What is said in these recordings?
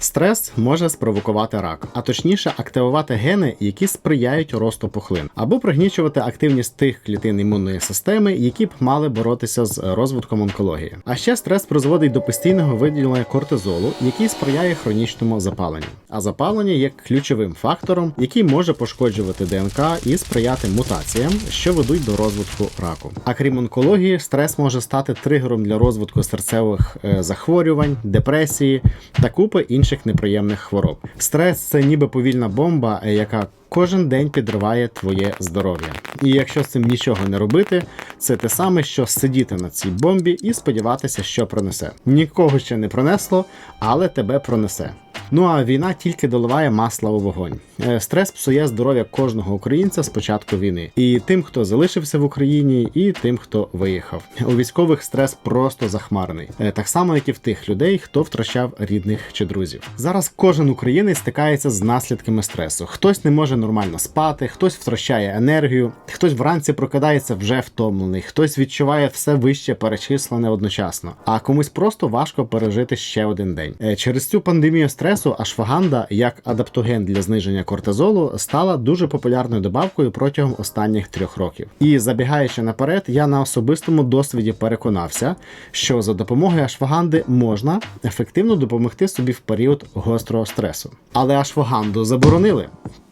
Стрес може спровокувати рак, а точніше активувати гени, які сприяють росту пухлин, або пригнічувати активність тих клітин імунної системи, які б мали боротися з розвитком онкології. А ще стрес призводить до постійного виділення кортизолу, який сприяє хронічному запаленню. А запалення є ключовим фактором, який може пошкоджувати ДНК і сприяти мутаціям, що ведуть до розвитку раку. А крім онкології, стрес може стати тригером для розвитку серцевих е, захворювань, депресії та купи інших неприємних хвороб. Стрес це ніби повільна бомба, е, яка кожен день підриває твоє здоров'я. І якщо з цим нічого не робити, це те саме, що сидіти на цій бомбі і сподіватися, що пронесе. Нікого ще не пронесло, але тебе пронесе. Ну а війна тільки доливає масла у вогонь. Е, Стрес псує здоров'я кожного українця з початку війни, і тим, хто залишився в Україні, і тим, хто виїхав. У військових стрес просто захмарний, Е, так само як і в тих людей, хто втрачав рідних чи друзів. Зараз кожен українець стикається з наслідками стресу. Хтось не може нормально спати, хтось втрачає енергію, хтось вранці прокидається вже втомлений, хтось відчуває все вище перечислене одночасно, а комусь просто важко пережити ще один день. Е, Через цю пандемію стресу ашваганда як адаптоген для зниження кортизолу стала дуже популярною добавкою протягом останніх трьох років. І забігаючи наперед, я на особистому досвіді переконався, що за допомогою ашваганди можна ефективно допомогти собі в період гострого стресу. Але ашваганду заборонили.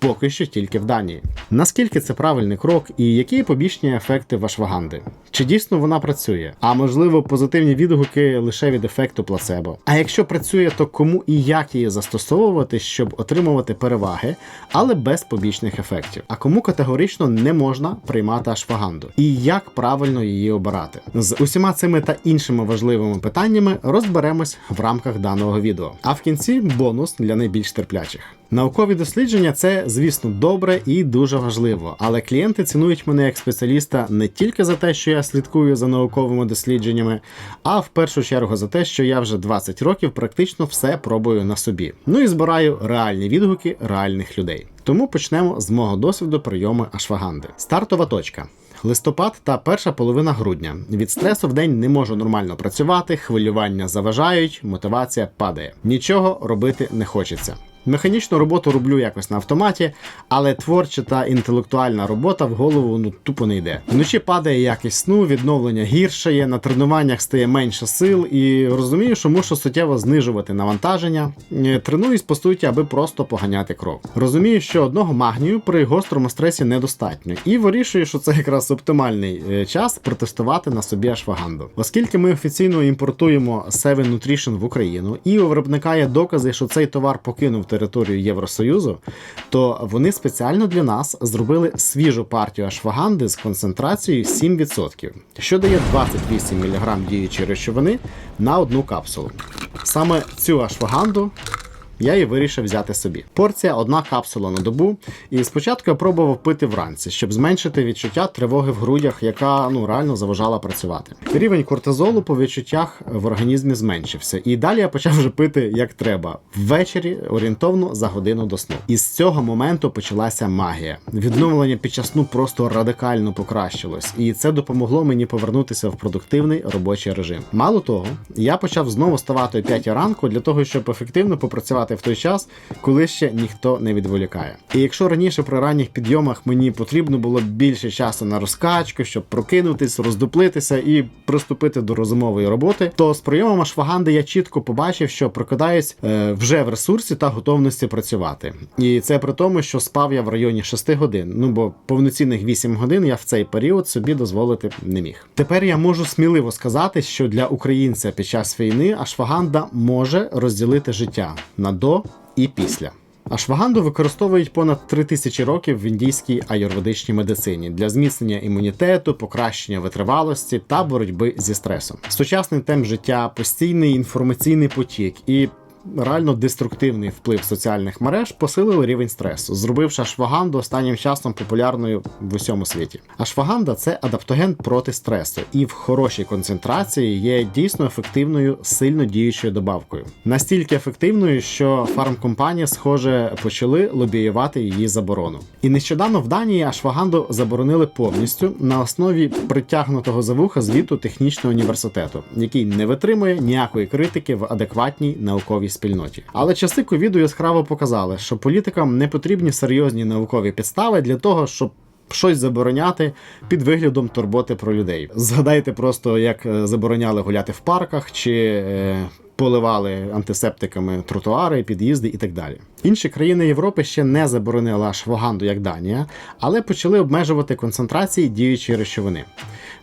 Поки що тільки в Данії. Наскільки це правильний крок і які побічні ефекти в ашваганди? Чи дійсно вона працює? А можливо, позитивні відгуки лише від ефекту плацебо. А якщо працює, то кому і як її застосовувати, щоб отримувати переваги, але без побічних ефектів? А кому категорично не можна приймати ашваганду? І як правильно її обирати? З усіма цими та іншими важливими питаннями розберемось в рамках даного відео. А в кінці бонус для найбільш терплячих. Наукові дослідження це, звісно, добре і дуже важливо, але клієнти цінують мене як спеціаліста не тільки за те, що я слідкую за науковими дослідженнями, а в першу чергу за те, що я вже 20 років практично все пробую на собі. Ну і збираю реальні відгуки реальних людей. Тому почнемо з мого досвіду прийому ашваганди. Стартова точка. Листопад та перша половина грудня. Від стресу в день не можу нормально працювати, хвилювання заважають, мотивація падає. Нічого робити не хочеться. Механічну роботу роблю якось на автоматі, але творча та інтелектуальна робота в голову ну тупо не йде. Вночі падає якість сну, відновлення гіршає, на тренуваннях стає менше сил і розумію, що мушу суттєво знижувати навантаження. Е, Тренуюсь по суті, аби просто поганяти кров. Розумію, що одного магнію при гострому стресі недостатньо, і вирішую, що це якраз оптимальний е, час протестувати на собі ашваганду. Оскільки ми офіційно імпортуємо Seven Nutrition в Україну, і у виробника є докази, що цей товар покинув територію Євросоюзу, то вони спеціально для нас зробили свіжу партію ашваганди з концентрацією 7%, що дає 28 мг діючої речовини на одну капсулу. Саме цю ашваганду я і вирішив взяти собі. Порція одна капсула на добу. І спочатку я пробував пити вранці, щоб зменшити відчуття тривоги в грудях, яка ну реально заважала працювати. Рівень кортизолу по відчуттях в організмі зменшився. І далі я почав вже пити як треба ввечері, орієнтовно за годину до сну. І з цього моменту почалася магія. Відновлення під час сну просто радикально покращилось, і це допомогло мені повернутися в продуктивний робочий режим. Мало того, я почав знову ставати о 5 ранку для того, щоб ефективно попрацювати в той час, коли ще ніхто не відволікає. І якщо раніше при ранніх підйомах мені потрібно було більше часу на розкачку, щоб прокинутись, роздуплитися і приступити до розумової роботи, то з прийомом ашваганди я чітко побачив, що прокидаюсь е, вже в ресурсі та готовності працювати. І це при тому, що спав я в районі 6 годин. Ну бо повноцінних 8 годин я в цей період собі дозволити не міг. Тепер я можу сміливо сказати, що для українця під час війни ашваганда може розділити життя на до і після. Ашваганду використовують понад 3000 років в індійській аюрведичній медицині для зміцнення імунітету, покращення витривалості та боротьби зі стресом. Сучасний темп життя, постійний інформаційний потік і реально деструктивний вплив соціальних мереж посилили рівень стресу, зробивши ашваганду останнім часом популярною в усьому світі. Ашваганда це адаптоген проти стресу, і в хорошій концентрації є дійсно ефективною, сильно діючою добавкою. Настільки ефективною, що фармкомпанії, схоже, почали лобіювати її заборону. І нещодавно в Данії ашваганду заборонили повністю на основі притягнутого за вуха звіту технічного університету, який не витримує ніякої критики в адекватній науковій спільноті. Але часи ковіду яскраво показали, що політикам не потрібні серйозні наукові підстави для того, щоб. Щось забороняти під виглядом турботи про людей. Згадайте просто, як е, забороняли гуляти в парках чи е, поливали антисептиками тротуари, під'їзди і так далі. Інші країни Європи ще не заборонили ашваганду, як Данія, але почали обмежувати концентрації діючої речовини.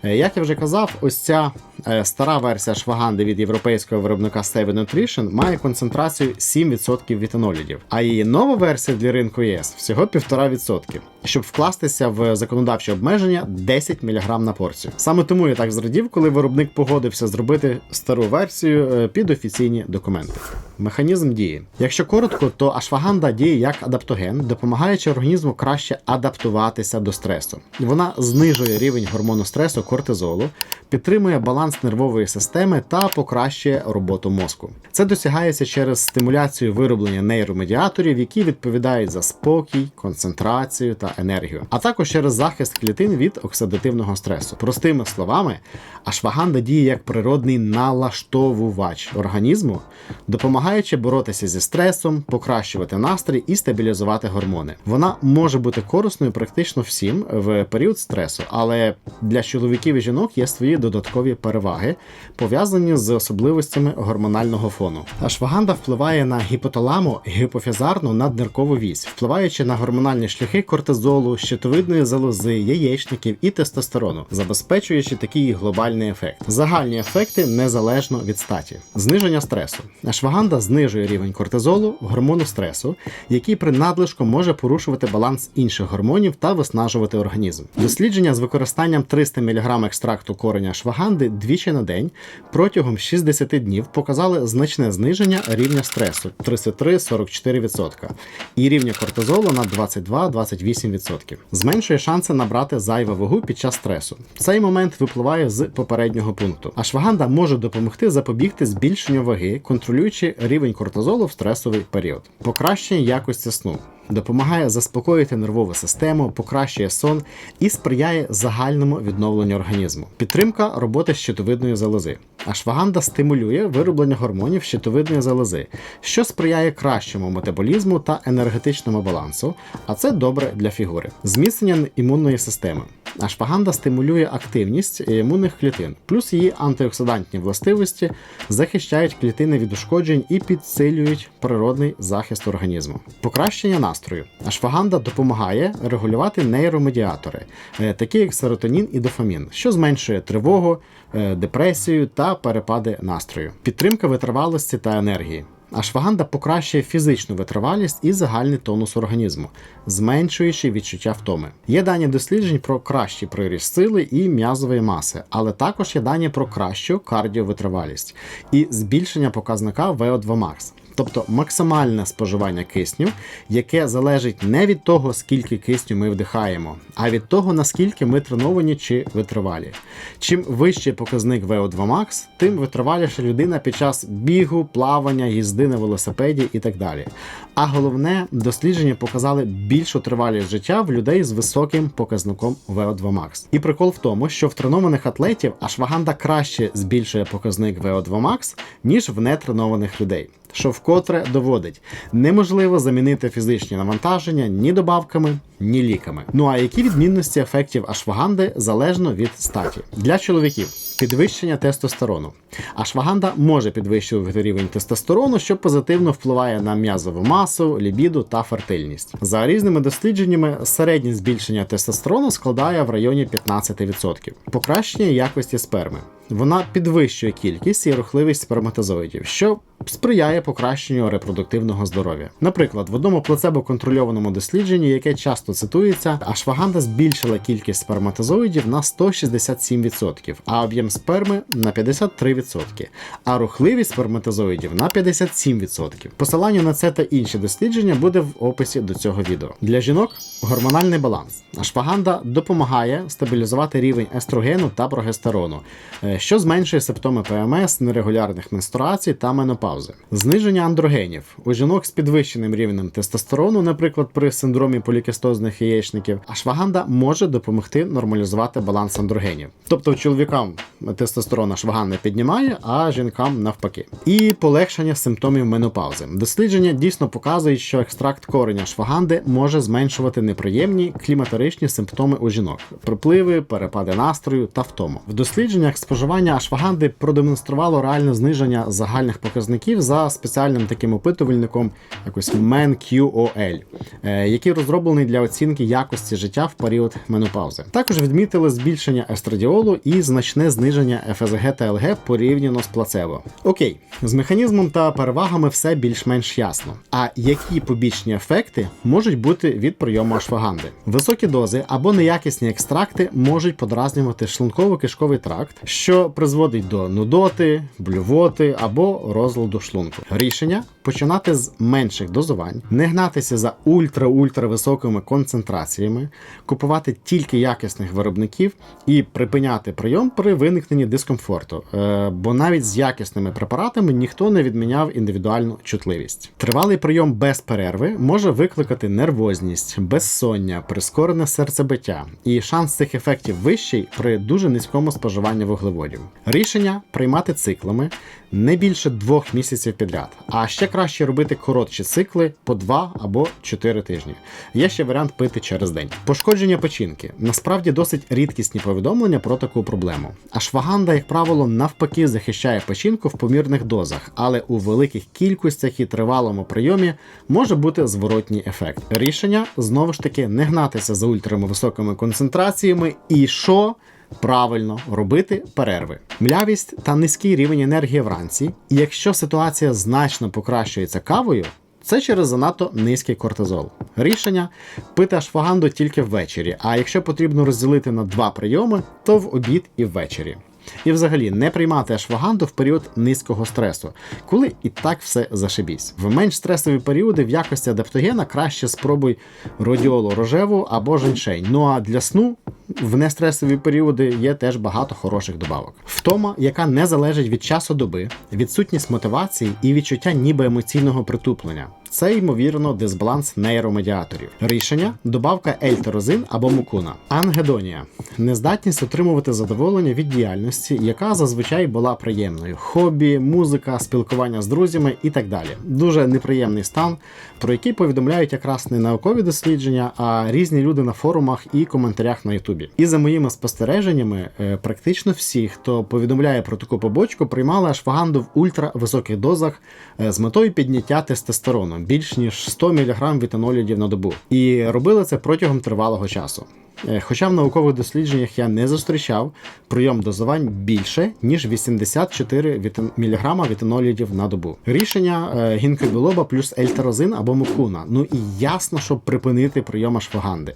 Е, Як я вже казав, ось ця е, стара версія шваганди від європейського виробника Seven Nutrition має концентрацію 7% вітанолідів, а її нова версія для ринку ЄС всього 1,5%. Щоб вкластися в законодавче обмеження 10 мг на порцію. Саме тому я так зрадів, коли виробник погодився зробити стару версію е, під офіційні документи. Механізм дії. Якщо коротко, то ашваганда діє як адаптоген, допомагаючи організму краще адаптуватися до стресу. Вона знижує рівень гормону стресу кортизолу, підтримує баланс нервової системи та покращує роботу мозку. Це досягається через стимуляцію вироблення нейромедіаторів, які відповідають за спокій, концентрацію та енергію, а також через захист клітин від оксидативного стресу. Простими словами, ашваганда діє як природний налаштовувач організму, допомагаючи боротися зі стресом, покращувати настрій і стабілізувати гормони. Вона може бути корисною практично всім в період стресу, але для чоловіків і жінок є свої додаткові переваги, пов'язані з особливостями гормонального фону. Ашваганда впливає на гіпоталаму, гіпофізарну надниркову вісь, впливаючи на гормональні шляхи кортизолу, щитовидної залози, яєчників і тестостерону, забезпечуючи такий глобальний ефект. Загальні ефекти незалежно від статі. Зниження стресу. Ашваганда знижує рівень кортизолу, гормону стресу, який при надлишку може порушувати баланс інших гормонів та виснажувати організм. Дослідження з використанням 300 мг екстракту кореня ашваганди двічі на день протягом 60 днів показали значне зниження рівня стресу 33-44% і рівня кортизолу на 22-28%. Зменшує шанси набрати зайву вагу під час стресу. Цей момент випливає з попереднього пункту. Ашваганда може допомогти запобігти збільшенню ваги, контролюючи рівень кортизолу в стресовий період. Покращення якості сну. Допомагає заспокоїти нервову систему, покращує сон і сприяє загальному відновленню організму. Підтримка роботи щитовидної залози. Ашваганда стимулює вироблення гормонів щитовидної залози, що сприяє кращому метаболізму та енергетичному балансу, а це добре для фігури. Зміцнення імунної системи. Ашваганда стимулює активність імунних клітин, плюс її антиоксидантні властивості захищають клітини від ушкоджень і підсилюють природний захист організму. Покращення настрою. Ашваганда допомагає регулювати нейромедіатори, е, такі як серотонін і дофамін, що зменшує тривогу, е, депресію та перепади настрою. Підтримка витривалості та енергії. Ашваганда покращує фізичну витривалість і загальний тонус організму, зменшуючи відчуття втоми. Є дані досліджень про кращий приріст сили і м'язової маси, але також є дані про кращу кардіовитривалість і збільшення показника VO2 Max. Тобто максимальне споживання кисню, яке залежить не від того, скільки кисню ми вдихаємо, а від того, наскільки ми треновані чи витривалі. Чим вищий показник VO2 Max, тим витриваліша людина під час бігу, плавання, їзди на велосипеді і так далі. А головне, дослідження показали більшу тривалість життя в людей з високим показником VO2 Max. І прикол в тому, що в тренованих атлетів ашваганда краще збільшує показник VO2 Max, ніж в нетренованих людей що вкотре доводить, неможливо замінити фізичні навантаження ні добавками, ні ліками. Ну а які відмінності ефектів ашваганди залежно від статі для чоловіків? Підвищення тестостерону. Ашваганда може підвищувати рівень тестостерону, що позитивно впливає на м'язову масу, лібіду та фертильність. За різними дослідженнями, середнє збільшення тестостерону складає в районі 15%. Покращення якості сперми. Вона підвищує кількість і рухливість сперматозоїдів, що сприяє покращенню репродуктивного здоров'я. Наприклад, в одному плацебо-контрольованому дослідженні, яке часто цитується, ашваганда збільшила кількість сперматозоїдів на 167%, а об'єм сперми на 53%, а рухливість сперматозоїдів на 57%. Посилання на це та інші дослідження буде в описі до цього відео. Для жінок гормональний баланс. Ашваганда допомагає стабілізувати рівень естрогену та прогестерону, е, що зменшує симптоми ПМС, нерегулярних менструацій та менопаузи. Зниження андрогенів у жінок з підвищеним рівнем тестостерону, наприклад, при синдромі полікістозних яєчників, ашваганда може допомогти нормалізувати баланс андрогенів. Тобто чоловікам тестостерон ашваган не піднімає, а жінкам навпаки. І полегшення симптомів менопаузи. Дослідження дійсно показують, що екстракт кореня шваганди може зменшувати неприємні кліматоричні симптоми у жінок: припливи, перепади настрою та втому. В дослідженнях споживання ашваганди продемонструвало реальне зниження загальних показників за спеціальним таким опитувальником, якось MenQOL, е, який розроблений для оцінки якості життя в період менопаузи. Також відмітили збільшення естрадіолу і значне зниження ФСГ та ЛГ порівняно з плацебо. Окей, з механізмом та перевагами все більш-менш ясно. А які побічні ефекти можуть бути від прийому ашваганди? Високі дози або неякісні екстракти можуть подразнювати шлунково-кишковий тракт, що призводить до нудоти, блювоти або розладу шлунку. Рішення починати з менших дозувань, не гнатися за ультра-ультра високими концентраціями, купувати тільки якісних виробників і припиняти прийом при виникненні дискомфорту. Е, бо навіть з якісними препаратами ніхто не відміняв індивідуальну чутливість. Тривалий прийом без перерви може викликати нервозність, безсоння, прискорене серцебиття, і шанс цих ефектів вищий при дуже низькому споживанні вуглеводів. Рішення приймати циклами не більше двох місяців підряд, а ще краще робити коротші цикли по 2 або 4 тижні. Є ще варіант пити через день. Пошкодження печінки насправді досить рідкісні повідомлення про таку проблему. А шваганда, як правило, навпаки захищає печінку в помірних дозах, але у великих кількостях і тривалому прийомі може бути зворотній ефект. Рішення знову ж таки не гнатися за ультрамовисокими концентраціями і що. Правильно робити перерви, млявість та низький рівень енергії вранці. І якщо ситуація значно покращується кавою, це через занадто низький кортизол. Рішення пити ашфаганду тільки ввечері, а якщо потрібно розділити на два прийоми, то в обід і ввечері. І взагалі не приймати ашваганду в період низького стресу, коли і так все зашибісь. В менш стресові періоди в якості адаптогена краще спробуй родіолу рожеву або женьшень. Ну а для сну в нестресові періоди є теж багато хороших добавок. Втома, яка не залежить від часу доби, відсутність мотивації і відчуття ніби емоційного притуплення. Це ймовірно дисбаланс нейромедіаторів. Рішення добавка ельтерозин або мукуна. Ангедонія нездатність отримувати задоволення від діяльності, яка зазвичай була приємною: хобі, музика, спілкування з друзями і так далі. Дуже неприємний стан, про який повідомляють якраз не наукові дослідження, а різні люди на форумах і коментарях на Ютубі. І за моїми спостереженнями, е, практично всі, хто повідомляє про таку побочку, приймали ашваганду в ультрависоких дозах е, з метою підняття тестостерону більш ніж 100 мг вітанолідів на добу. І робили це протягом тривалого часу. Е, Хоча в наукових дослідженнях я не зустрічав прийом дозувань більше, ніж 84 вітан... мг вітанолідів на добу. Рішення е, гінкобілоба плюс ельтерозин або мукуна. Ну і ясно, щоб припинити прийом ашваганди.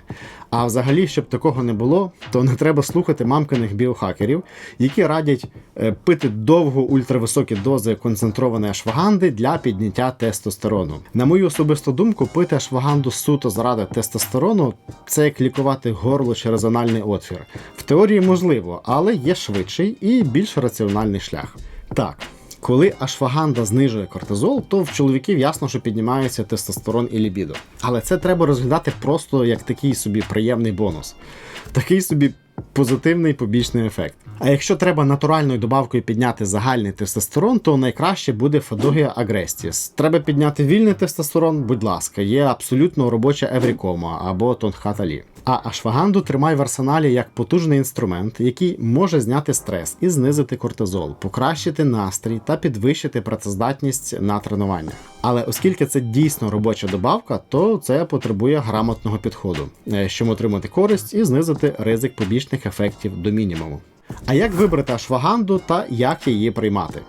А взагалі, щоб такого не було, то не треба слухати мамкиних біохакерів, які радять е, пити довго ультрависокі дози концентрованої ашваганди для підняття тестостерону. На мою особисту думку, пити ашваганду суто заради тестостерону це як лікувати горло через анальний отвір. В теорії можливо, але є швидший і більш раціональний шлях. Так. Коли ашваганда знижує кортизол, то в чоловіків ясно, що піднімається тестостерон і лібідо. Але це треба розглядати просто як такий собі приємний бонус, такий собі позитивний побічний ефект. А якщо треба натуральною добавкою підняти загальний тестостерон, то найкраще буде Фадогія Агрестіс. Треба підняти вільний тестостерон, будь ласка, є абсолютно робоча Еврікома або Тонхаталі. А ашваганду тримай в арсеналі як потужний інструмент, який може зняти стрес і знизити кортизол, покращити настрій та підвищити працездатність на тренуваннях. Але оскільки це дійсно робоча добавка, то це потребує грамотного підходу, е, щоб отримати користь і знизити ризик побічних ефектів до мінімуму. А як вибрати ашваганду та як її приймати?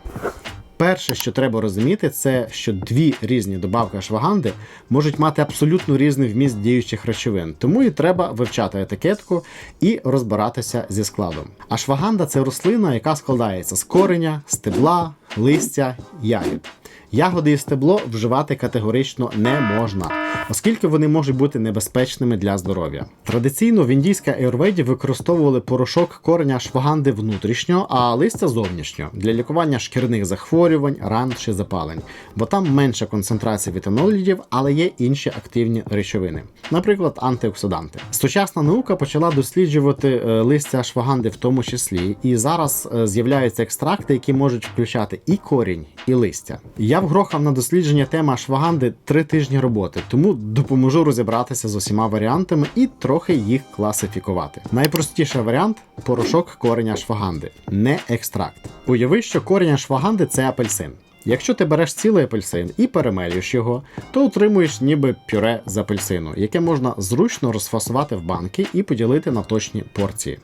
Перше, що треба розуміти, це що дві різні добавки ашваганди можуть мати абсолютно різний вміст діючих речовин, тому і треба вивчати етикетку і розбиратися зі складом. Ашваганда це рослина, яка складається з кореня, стебла, листя, ягід. Ягоди і стебло вживати категорично не можна, оскільки вони можуть бути небезпечними для здоров'я. Традиційно в індійській аюрведі використовували порошок кореня ашваганди внутрішнього, а листя зовнішнього для лікування шкірних захворювань, ран чи запалень, бо там менша концентрація вітанолідів, але є інші активні речовини, наприклад, антиоксиданти. Сучасна наука почала досліджувати е, листя ашваганди в тому числі, і зараз е, з'являються екстракти, які можуть включати і корінь, і листя. Я вгрохав на дослідження теми ашваганди три тижні роботи, тому допоможу розібратися з усіма варіантами і трохи їх класифікувати. Найпростіший варіант порошок кореня ашваганди, не екстракт. Уяви, що корінь ашваганди це апельсин. Якщо ти береш цілий апельсин і перемелюєш його, то отримуєш ніби пюре з апельсину, яке можна зручно розфасувати в банки і поділити на точні порції.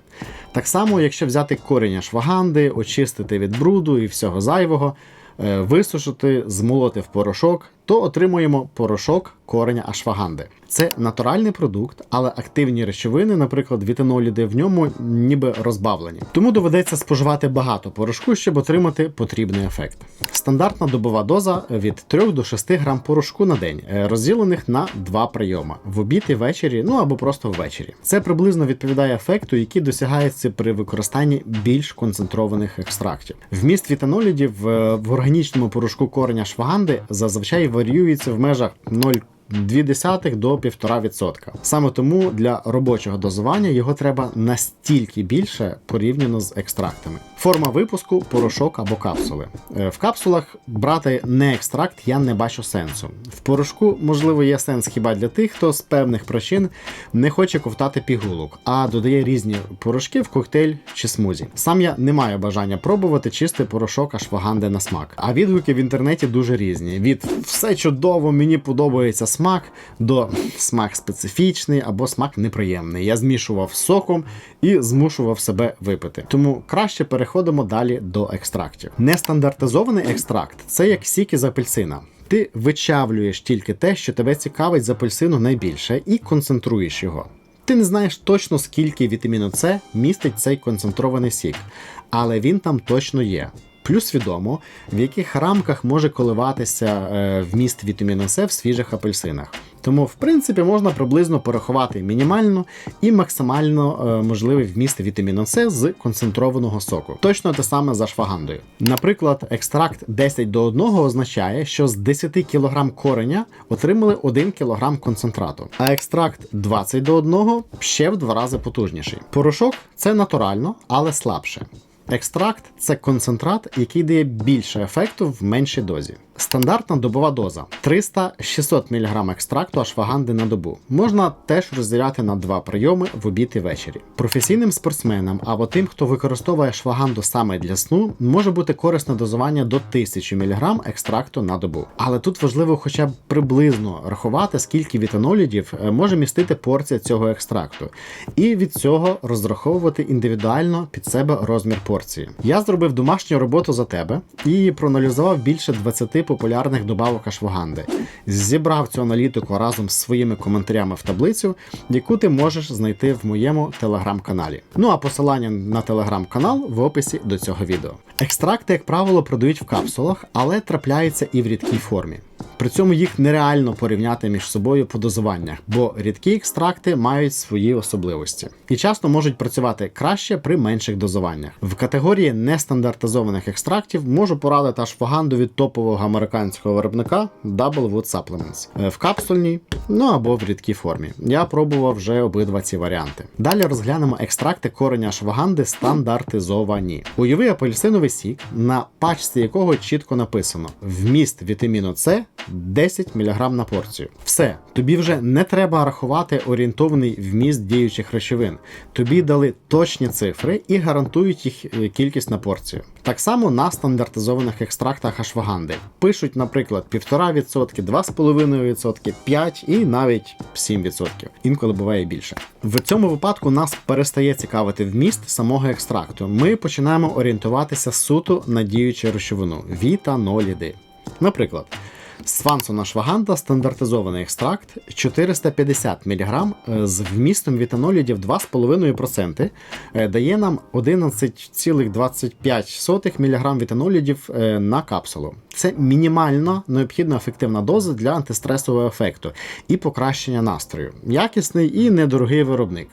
Так само, якщо взяти корінь ашваганди, очистити від бруду і всього зайвого, висушити, змолоти в порошок, то отримуємо порошок кореня ашваганди. Це натуральний продукт, але активні речовини, наприклад, вітаноліди, в ньому ніби розбавлені. Тому доведеться споживати багато порошку, щоб отримати потрібний ефект. Стандартна добова доза від 3 до 6 грам порошку на день, е, розділених на два прийоми в обід і ввечері, ну або просто ввечері. Це приблизно відповідає ефекту, який досягається при використанні більш концентрованих екстрактів. Вміст вітанолідів е, в органічному порошку кореня шваганди зазвичай варіюється в межах 0 0,2 до 1,5%. Саме тому для робочого дозування його треба настільки більше порівняно з екстрактами. Форма випуску порошок або капсули. Е, В капсулах брати не екстракт я не бачу сенсу. В порошку, можливо, є сенс хіба для тих, хто з певних причин не хоче ковтати пігулок, а додає різні порошки в коктейль чи смузі. Сам я не маю бажання пробувати чистий порошок ашваганди на смак. А відгуки в інтернеті дуже різні. Від все чудово, мені подобається смак до смак специфічний або смак неприємний. Я змішував соком і змушував себе випити. Тому краще переходимо далі до екстрактів. Нестандартизований екстракт це як сік із апельсина. Ти вичавлюєш тільки те, що тебе цікавить з апельсину найбільше, і концентруєш його. Ти не знаєш точно, скільки вітаміну С містить цей концентрований сік, але він там точно є. Плюс відомо, в яких рамках може коливатися е, вміст вітаміну С в свіжих апельсинах. Тому, в принципі, можна приблизно порахувати мінімально і максимально е, можливий вміст вітаміну С з концентрованого соку. Точно те саме за швагандою. Наприклад, екстракт 10 до 1 означає, що з 10 кг кореня отримали 1 кг концентрату, а екстракт 20 до 1 ще в два рази потужніший. Порошок це натурально, але слабше. Екстракт це концентрат, який дає більше ефекту в меншій дозі. Стандартна добова доза 300-600 мг екстракту ашваганди на добу. Можна теж розділяти на два прийоми в обід і ввечері. Професійним спортсменам або тим, хто використовує ашваганду саме для сну, може бути корисне дозування до 1000 мг екстракту на добу. Але тут важливо хоча б приблизно рахувати, скільки вітанолідів е, може містити порція цього екстракту, і від цього розраховувати індивідуально під себе розмір порції. Я зробив домашню роботу за тебе і проаналізував більше 20 популярних добавок ашваганди. Зібрав цю аналітику разом з своїми коментарями в таблицю, яку ти можеш знайти в моєму телеграм-каналі. Ну а посилання на телеграм-канал в описі до цього відео. Екстракти, як правило, продають в капсулах, але трапляються і в рідкій формі. При цьому їх нереально порівняти між собою по дозуваннях, бо рідкі екстракти мають свої особливості і часто можуть працювати краще при менших дозуваннях. В категорії нестандартизованих екстрактів можу порадити ашфаганду від топового американського виробника Doublewood Supplements Е, в капсульній, ну або в рідкій формі. Я пробував вже обидва ці варіанти. Далі розглянемо екстракти кореня ашваганди стандартизовані. Уяви апельсиновий сік, на пачці якого чітко написано: вміст вітаміну С 10 мг на порцію. Все, тобі вже не треба рахувати орієнтований вміст діючих речовин. Тобі дали точні цифри і гарантують їх е, кількість на порцію. Так само на стандартизованих екстрактах ашваганди. Пишуть, наприклад, 1,5%, 2,5%, 5% і навіть 7%. Інколи буває більше. В цьому випадку нас перестає цікавити вміст самого екстракту. Ми починаємо орієнтуватися суто на діючу речовину вітаноліди. Наприклад, Свансона шваганда стандартизований екстракт 450 мг з вмістом вітанолідів 2,5% е, дає нам 11,25 мг вітанолідів е, на капсулу. Це мінімально необхідна ефективна доза для антистресового ефекту і покращення настрою. Якісний і недорогий виробник.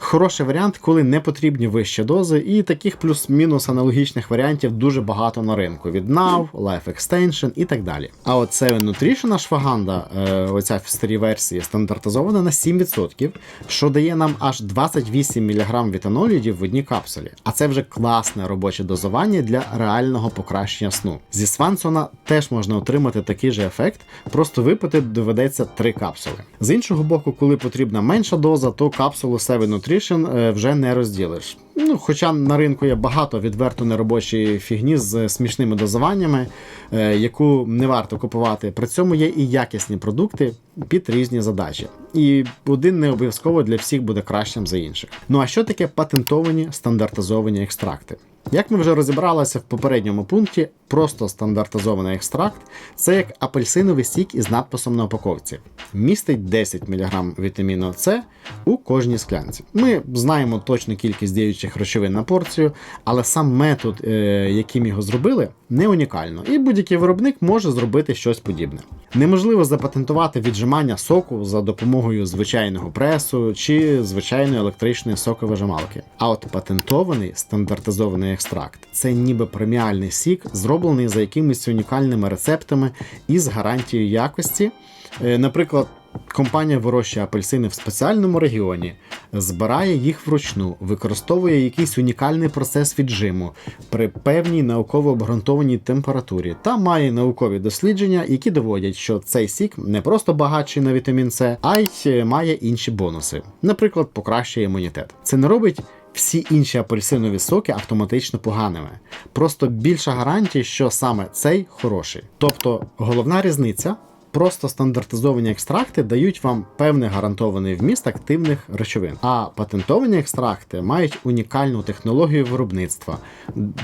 Хороший варіант, коли не потрібні вищі дози, і таких плюс-мінус аналогічних варіантів дуже багато на ринку: від NAV, Life Extension і так далі. А от Seven Nutrition ашваганда, е, оця в старій версії, стандартизована на 7%, що дає нам аж 28 мг вітанолідів в одній капсулі. А це вже класне робоче дозування для реального покращення сну. Зі Свансона теж можна отримати такий же ефект, просто випити доведеться 3 капсули. З іншого боку, коли потрібна менша доза, то капсулу Seven Nutrition е, вже не розділиш. Ну, Хоча на ринку є багато відверто неробочої фігні з смішними дозуваннями, е, яку не варто купувати. При цьому є і якісні продукти під різні задачі. І один не обов'язково для всіх буде кращим за інших. Ну а що таке патентовані стандартизовані екстракти? Як ми вже розібралися в попередньому пункті, просто стандартизований екстракт це як апельсиновий сік із надписом на упаковці. Містить 10 мг вітаміну С у кожній склянці. Ми знаємо точну кількість діючих речовин на порцію, але сам метод, е, яким його зробили, не унікально, і будь-який виробник може зробити щось подібне. Неможливо запатентувати віджимання соку за допомогою звичайного пресу чи звичайної електричної соковижималки. А от патентований стандартизований екстракт це ніби преміальний сік, зроблений за якимись унікальними рецептами і з гарантією якості. Е, Наприклад, компанія вирощує апельсини в спеціальному регіоні, збирає їх вручну, використовує якийсь унікальний процес віджиму при певній науково обґрунтованій температурі та має наукові дослідження, які доводять, що цей сік не просто багатший на вітамін С, а й має інші бонуси, наприклад, покращує імунітет. Це не робить всі інші апельсинові соки автоматично поганими. Просто більша гарантія, що саме цей хороший. Тобто головна різниця. Просто стандартизовані екстракти дають вам певний гарантований вміст активних речовин, а патентовані екстракти мають унікальну технологію виробництва,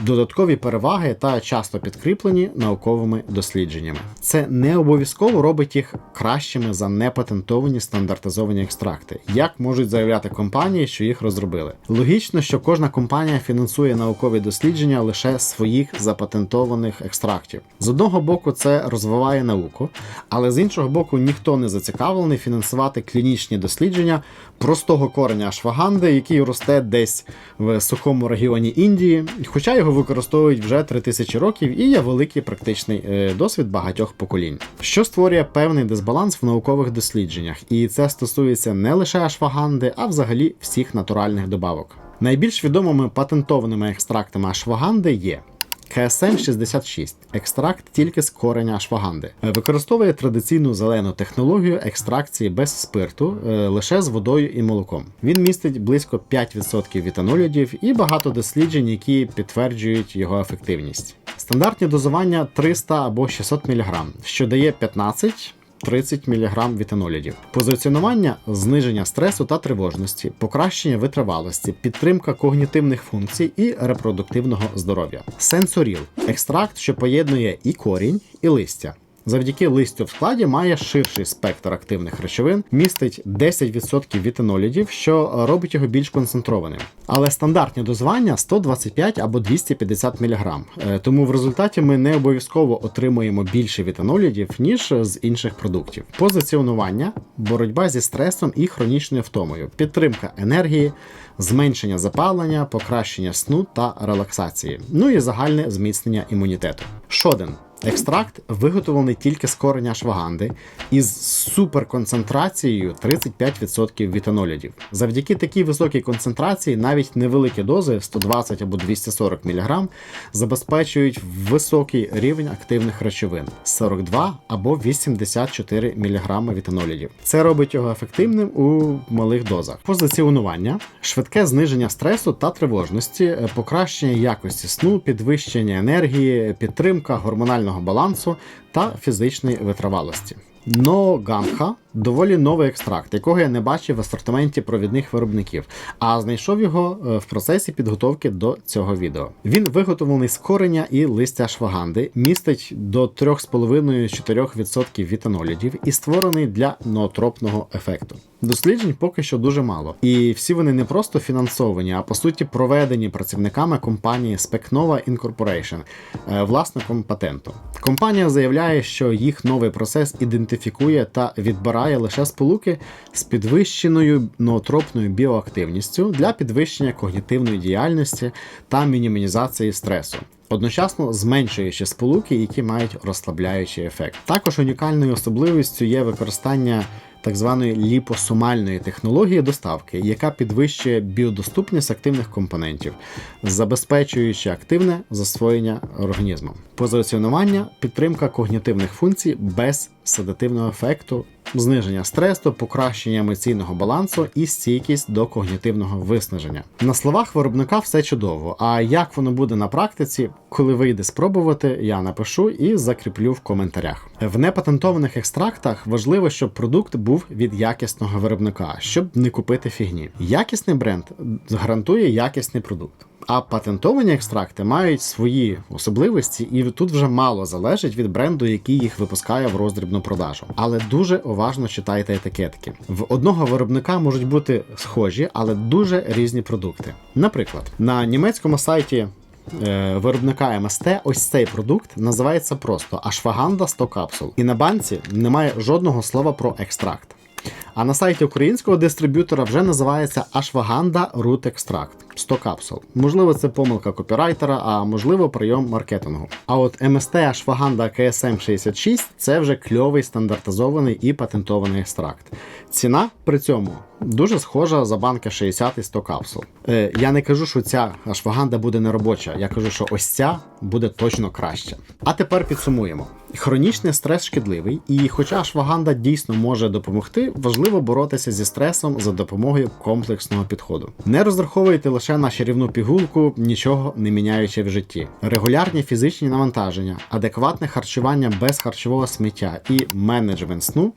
додаткові переваги та часто підкріплені науковими дослідженнями. Це не обов'язково робить їх кращими за непатентовані стандартизовані екстракти, як можуть заявляти компанії, що їх розробили. Логічно, що кожна компанія фінансує наукові дослідження лише своїх запатентованих екстрактів. З одного боку, це розвиває науку, але з іншого боку, ніхто не зацікавлений фінансувати клінічні дослідження простого кореня ашваганди, який росте десь в сухому регіоні Індії, хоча його використовують вже 3000 років і є великий практичний е, досвід багатьох поколінь, що створює певний дисбаланс в наукових дослідженнях, і це стосується не лише ашваганди, а взагалі всіх натуральних добавок. Найбільш відомими патентованими екстрактами ашваганди є КСМ 66 екстракт тільки з кореня ашваганди. Е, Використовує традиційну зелену технологію екстракції без спирту е, лише з водою і молоком. Він містить близько 5% вітанолідів і багато досліджень, які підтверджують його ефективність. Стандартні дозування 300 або 600 мг, що дає 15 30 мг вітанолідів. Позиціонування зниження стресу та тривожності, покращення витривалості, підтримка когнітивних функцій і репродуктивного здоров'я. Сенсоріл екстракт, що поєднує і корінь, і листя. Завдяки листю в складі має ширший спектр активних речовин, містить 10% вітанолідів, що робить його більш концентрованим. Але стандартні дозування 125 або 250 мг. Е, Тому в результаті ми не обов'язково отримуємо більше вітанолідів, ніж з інших продуктів. Позиціонування, боротьба зі стресом і хронічною втомою, підтримка енергії, зменшення запалення, покращення сну та релаксації, ну і загальне зміцнення імунітету. Шоден. Екстракт виготовлений тільки з кореня ашваганди із суперконцентрацією 35% вітанолідів. Завдяки такій високій концентрації навіть невеликі дози 120 або 240 мг забезпечують високий рівень активних речовин 42 або 84 мг вітанолідів. Це робить його ефективним у малих дозах. Позиціонування, швидке зниження стресу та тривожності, е, покращення якості сну, підвищення енергії, підтримка гормонального балансу та фізичної витривалості. Ноганха доволі новий екстракт, якого я не бачив в асортименті провідних виробників, а знайшов його е, в процесі підготовки до цього відео. Він виготовлений з кореня і листя ашваганди, містить до 3,5-4% вітанолідів і створений для ноотропного ефекту. Досліджень поки що дуже мало, і всі вони не просто фінансовані, а по суті проведені працівниками компанії Specnova Incorporation, е, власником патенту. Компанія заявляє, що їх новий процес ідентифікує та відбирає лише сполуки з підвищеною ноотропною біоактивністю для підвищення когнітивної діяльності та мінімізації стресу. Одночасно зменшуючи сполуки, які мають розслабляючий ефект. Також унікальною особливістю є використання так званої ліпосомальної технології доставки, яка підвищує біодоступність активних компонентів, забезпечуючи активне засвоєння організмом. Позиціонування, підтримка когнітивних функцій без седативного ефекту, зниження стресу, покращення емоційного балансу і стійкість до когнітивного виснаження. На словах виробника все чудово. А як воно буде на практиці, коли вийде спробувати, я напишу і закріплю в коментарях. В непатентованих екстрактах важливо, щоб продукт був від якісного виробника, щоб не купити фігні. Якісний бренд гарантує якісний продукт. А патентовані екстракти мають свої особливості, і тут вже мало залежить від бренду, який їх випускає в роздрібну продажу. Але дуже уважно читайте етикетки. В одного виробника можуть бути схожі, але дуже різні продукти. Наприклад, на німецькому сайті. е, Виробника МСТ, ось цей продукт називається просто Ашваганда 100 капсул. І на банці немає жодного слова про екстракт. А на сайті українського дистриб'ютора вже називається Ashwagandha Root Extract 100 капсул. Можливо, це помилка копірайтера, а можливо, прийом маркетингу. А от МСТ Ashwagandha KSM 66 це вже кльовий стандартизований і патентований екстракт. Ціна при цьому дуже схожа за банки 60 і 100 капсул. Е, я не кажу, що ця ашваганда буде неробоча. Я кажу, що ось ця буде точно краще. А тепер підсумуємо. Хронічний стрес шкідливий, і хоча ашваганда дійсно може допомогти, важливо боротися зі стресом за допомогою комплексного підходу. Не розраховуйте лише на чарівну пігулку, нічого не міняючи в житті. Регулярні фізичні навантаження, адекватне харчування без харчового сміття і менеджмент сну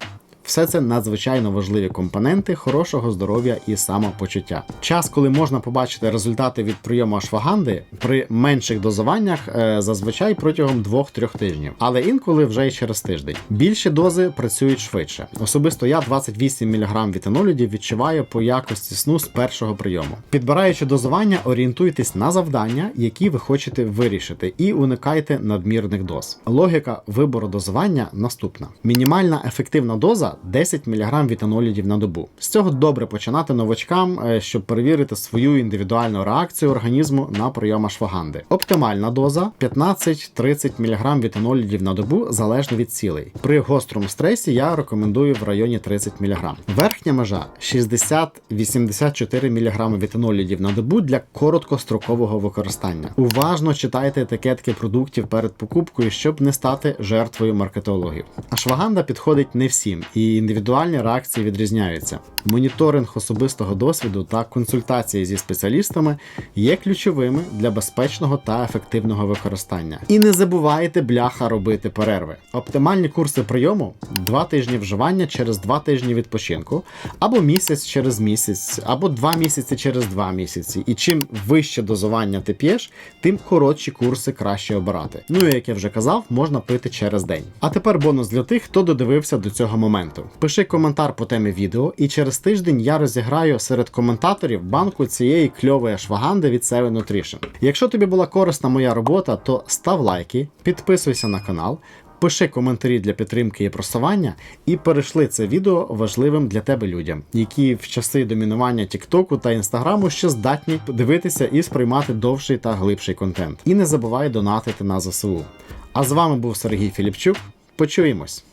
все це надзвичайно важливі компоненти хорошого здоров'я і самопочуття. Час, коли можна побачити результати від прийому ашваганди, при менших дозуваннях е, зазвичай протягом 2-3 тижнів, але інколи вже й через тиждень. Більші дози працюють швидше. Особисто я 28 мг вітанолідів відчуваю по якості сну з першого прийому. Підбираючи дозування, орієнтуйтесь на завдання, які ви хочете вирішити, і уникайте надмірних доз. Логіка вибору дозування наступна: мінімальна ефективна доза 10 мг вітанолідів на добу. З цього добре починати новачкам, е, щоб перевірити свою індивідуальну реакцію організму на прийом ашваганди. Оптимальна доза 15-30 мг вітанолідів на добу залежно від цілей. При гострому стресі я рекомендую в районі 30 мг. Верхня межа 60-84 мг вітанолідів на добу для короткострокового використання. Уважно читайте етикетки продуктів перед покупкою, щоб не стати жертвою маркетологів. Ашваганда підходить не всім, і індивідуальні реакції відрізняються. Моніторинг особистого досвіду та консультації зі спеціалістами є ключовими для безпечного та ефективного використання. І не забувайте бляха робити перерви. Оптимальні курси прийому 2 тижні вживання через 2 тижні відпочинку, або місяць через місяць, або 2 місяці через 2 місяці. І чим вище дозування ти п'єш, тим коротші курси краще обирати. Ну і як я вже казав, можна пити через день. А тепер бонус для тих, хто додивився до цього моменту. Пиши коментар по темі відео, і через тиждень я розіграю серед коментаторів банку цієї кльової ашваганди від 7 Nutrition. Якщо тобі була корисна моя робота, то став лайки, підписуйся на канал. Пиши коментарі для підтримки і просування, і перейшли це відео важливим для тебе людям, які в часи домінування Тіктоку та Інстаграму ще здатні дивитися і сприймати довший та глибший контент. І не забувай донатити на ЗСУ. А з вами був Сергій Філіпчук. Почуємось!